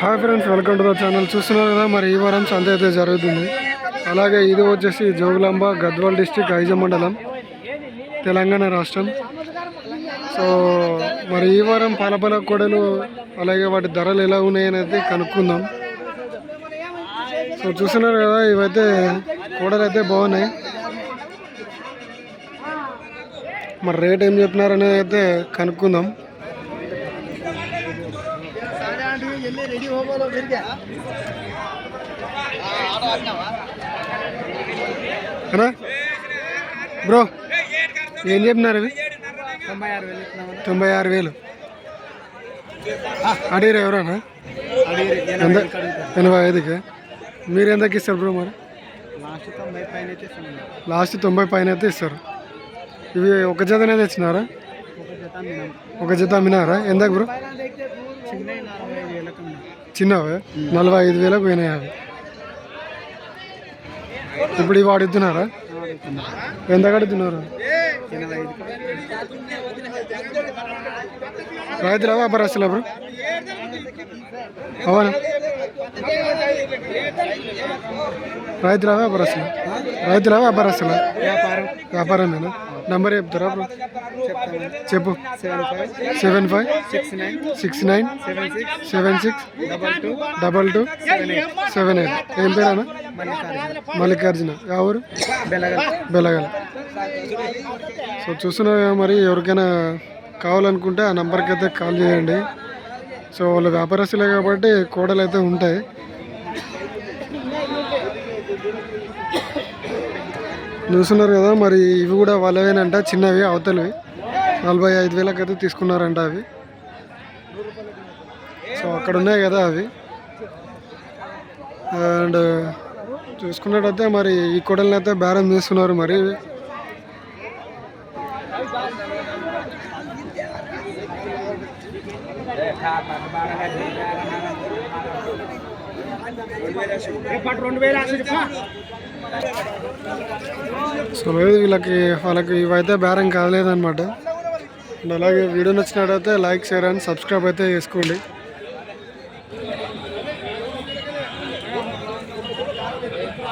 Hi friends welcome to the channel చూస్తున్నారు? కదా మరి ఈ వారం సంత అయితే జరుగుతుంది. అలాగే ఇది వచ్చేసి జోగులాంబ గద్వాల్ డిస్టిక్ ఐజ మండలం తెలంగాణ రాష్ట్రం. సో మరి ఈ వారం పాలపల కోడలు అలాగే వాటి ధరలు ఎలా ఉన్నాయనేది అయితే కనుక్కుందాం. సో చూస్తున్నారు కదా ఇవైతే కోడలు అయితే బాగున్నాయి. మరి రేట్ ఏం చెప్పినారనేది అయితే కనుక్కుందాం. అనా బ్రో ఏం చెప్పినారు ఇవి తొంభై ఆరు వేలు ఇస్తున్నామని తొంభై ఆరు వేలు. అడిగారు ఎవరన్నా? ఎంత? ఎనభై ఐదుకి. మీరు ఎంతకి ఇస్తారు బ్రో మరి? లాస్ట్ తొంభై పైన అయితే ఇస్తారు. ఇవి ఒక జతనే తెచ్చినారా? ఒక జత మినారా ఒక ఎంతకు బ్రో చిన్న నలభై ఐదు వేలకు అమ్మినాం చిన్నవి నలభై ఐదు వేలకు పోయినాయి అవి ఇప్పుడు ఇవి అడుగుతున్నారా ఎంత కడుతున్నారు ఎనభై ఐదు రైతులా వ్యాపారస్తులా బ్రో అవునా రైతుల వ్యాపారస్తులు రైతుల వ్యాపారస్తులా వ్యాపారం. వ్యాపారమేనా నంబర్ చెప్తారా బ్రో? చెప్పు. Seven five six nine six nine seven six double two double two seven eight. ఏం పేరేనా మల్లికార్జున. మల్లికార్జున ఎవరు? బెలగల్. బెలగల సో చూస్తున్నా మరి ఎవరికైనా కావాలనుకుంటే ఆ నెంబర్కి అయితే కాల్ చేయండి. సో వాళ్ళు వ్యాపారస్తులే కాబట్టి కోడలు అయితే ఉంటాయి. చూస్తున్నారు కదా మరి ఇవి కూడా వాళ్ళవేనంట చిన్నవి అవతలవి. నలభై ఐదు వేలకు అయితే తీసుకున్నారంట అవి. సో అక్కడ ఉన్నాయి కదా అవి. అండ్ చూసుకున్నట్టయితే మరి ఈ కోడల్ని అయితే బేరం చేస్తున్నారు మరి. సో లేదు వీళ్ళకి వాళ్ళకి ఇవైతే బేరం కాలేదన్నమాట. అండ్ అలాగే వీడియో నచ్చినట్టయితే లైక్ షేర్ అండ్ సబ్స్క్రైబ్ అయితే చేసుకోండి.